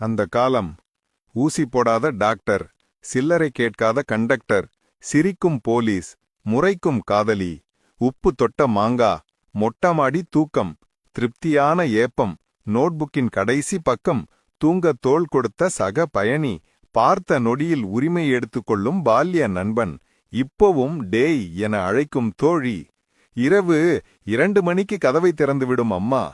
அந்த காலம். ஊசி போடாத டாக்டர் சில்லறை கேட்காத கண்டக்டர் சிரிக்கும் போலீஸ் முறைக்கும் காதலி உப்பு தொட்ட மாங்கா மொட்டமாடி தூக்கம் திருப்தியான ஏப்பம் நோட்புக்கின் கடைசி பக்கம் தூங்க தோள் கொடுத்த சக பயணி பார்த்த நொடியில் உரிமை எடுத்துக்கொள்ளும் பால்ய நண்பன் இப்போவும் டேய் என அழைக்கும் தோழி. இரவு இரண்டு மணிக்கு கதவை திறந்துவிடும் அம்மா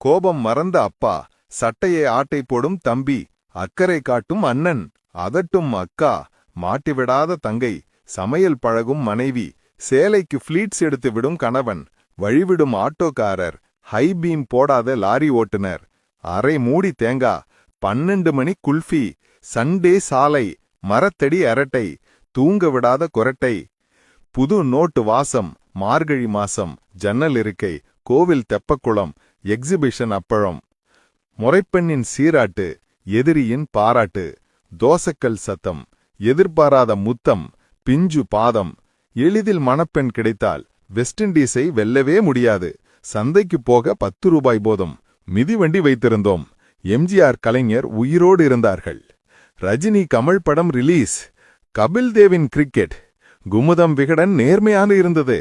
கோபம் மறந்த அப்பா சட்டையை ஆட்டை போடும் தம்பி அக்கறை காட்டும் அண்ணன் அதட்டும் அக்கா மாட்டிவிடாத தங்கை சமையல் பழகும் மனைவி சேலைக்கு ஃப்ளீட்ஸ் எடுத்து விடும் கணவன் வழிவிடும் ஆட்டோக்காரர் ஹை பீம் போடாத லாரி ஓட்டுனர் அரை மூடி தேங்கா பன்னெண்டு மணி குல்ஃபி சண்டே சாலை மரத்தடி அரட்டை தூங்க விடாத கொரட்டை புது நோட்டு வாசம் மார்கழி மாசம் ஜன்னல் இருக்கை கோவில் தெப்பக்குளம் எக்ஸிபிஷன் அப்பழம். முறைப்பெண்ணின் சீராட்டு எதிரியின் பாராட்டு தோசக்கல் சத்தம் எதிர்பாராத முத்தம் பிஞ்சு பாதம் எளிதில் மணப்பெண் கிடைத்தால் வெஸ்ட் இண்டீஸை வெல்லவே முடியாது. சந்தைக்கு போக பத்து ரூபாய் போதும். மிதிவண்டி வைத்திருந்தோம். எம்ஜிஆர் கலைஞர் உயிரோடு இருந்தார்கள். ரஜினி கமல் படம் ரிலீஸ். கபில் தேவின் கிரிக்கெட். குமுதம் விகடன் நேர்மையாக இருந்தது.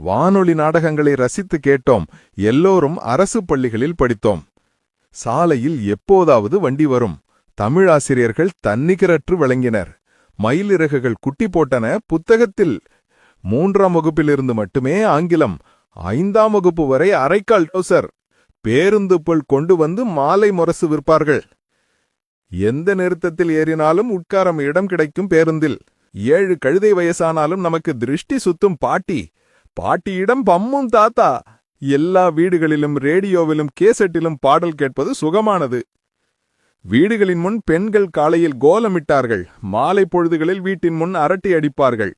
வானொலி நாடகங்களை ரசித்து கேட்டோம். எல்லோரும் அரசு பள்ளிகளில் படித்தோம். சாலையில் எப்போதாவது வண்டி வரும். தமிழாசிரியர்கள் தன்னிகரற்று விளங்கினர். மயிலிறகுகள் குட்டி போட்டன புத்தகத்தில். மூன்றாம் வகுப்பிலிருந்து மட்டுமே ஆங்கிலம். ஐந்தாம் வகுப்பு வரை அரைக்கால் டோசர். பேருந்து புல் கொண்டு வந்து மாலை முரசு விற்பார்கள். எந்த நிறுத்தத்தில் ஏறினாலும் உட்காரம் இடம் கிடைக்கும் பேருந்தில். ஏழு கழுதை வயசானாலும் நமக்கு திருஷ்டி சுத்தும் பாட்டி. பாட்டியிடம் பம்மும் தாத்தா. எல்லா வீடுகளிலும் ரேடியோவிலும் கேசட்டிலும் பாடல் கேட்பது சுகமானது. வீடுகளின் முன் பெண்கள் காலையில் கோலமிட்டார்கள். மாலை பொழுதுகளில் வீட்டின் முன் அரட்டை அடிப்பார்கள்.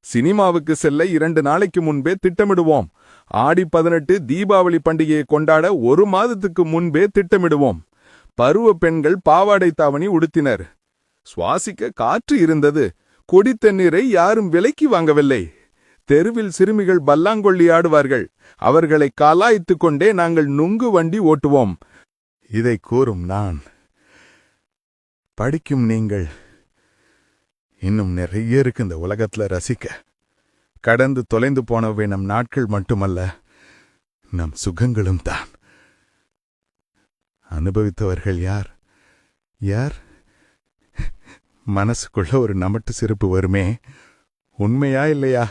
சினிமாவுக்கு செல்ல இரண்டு நாளைக்கு முன்பே திட்டமிடுவோம். ஆடி பதினெட்டு தீபாவளி பண்டிகையை கொண்டாட ஒரு மாதத்துக்கு முன்பே திட்டமிடுவோம். பருவ பெண்கள் பாவாடை தாவணி உடுத்தினர். சுவாசிக்க காற்று இருந்தது. கொடி தண்ணீரை யாரும் விலைக்கு வாங்கவில்லை. தெருவில் சிறுமிகள் பல்லாங்கொள்ளி ஆடுவார்கள் அவர்களை கலாய்த்துக் கொண்டே நாங்கள் நுங்கு வண்டி ஓட்டுவோம். இதை கூறும் நான். படிக்கும் நீங்கள். இன்னும் நிறைய இருக்கு இந்த உலகத்துல ரசிக்க. கடந்து தொலைந்து போனவை நம் நாட்கள் மட்டுமல்ல நம் சுகங்களும் தான். அனுபவித்தவர்கள் யார்? யார்? மனசுக்குள்ள ஒரு நமட்டு சிரிப்பு வருமே. உண்மையா இல்லையா?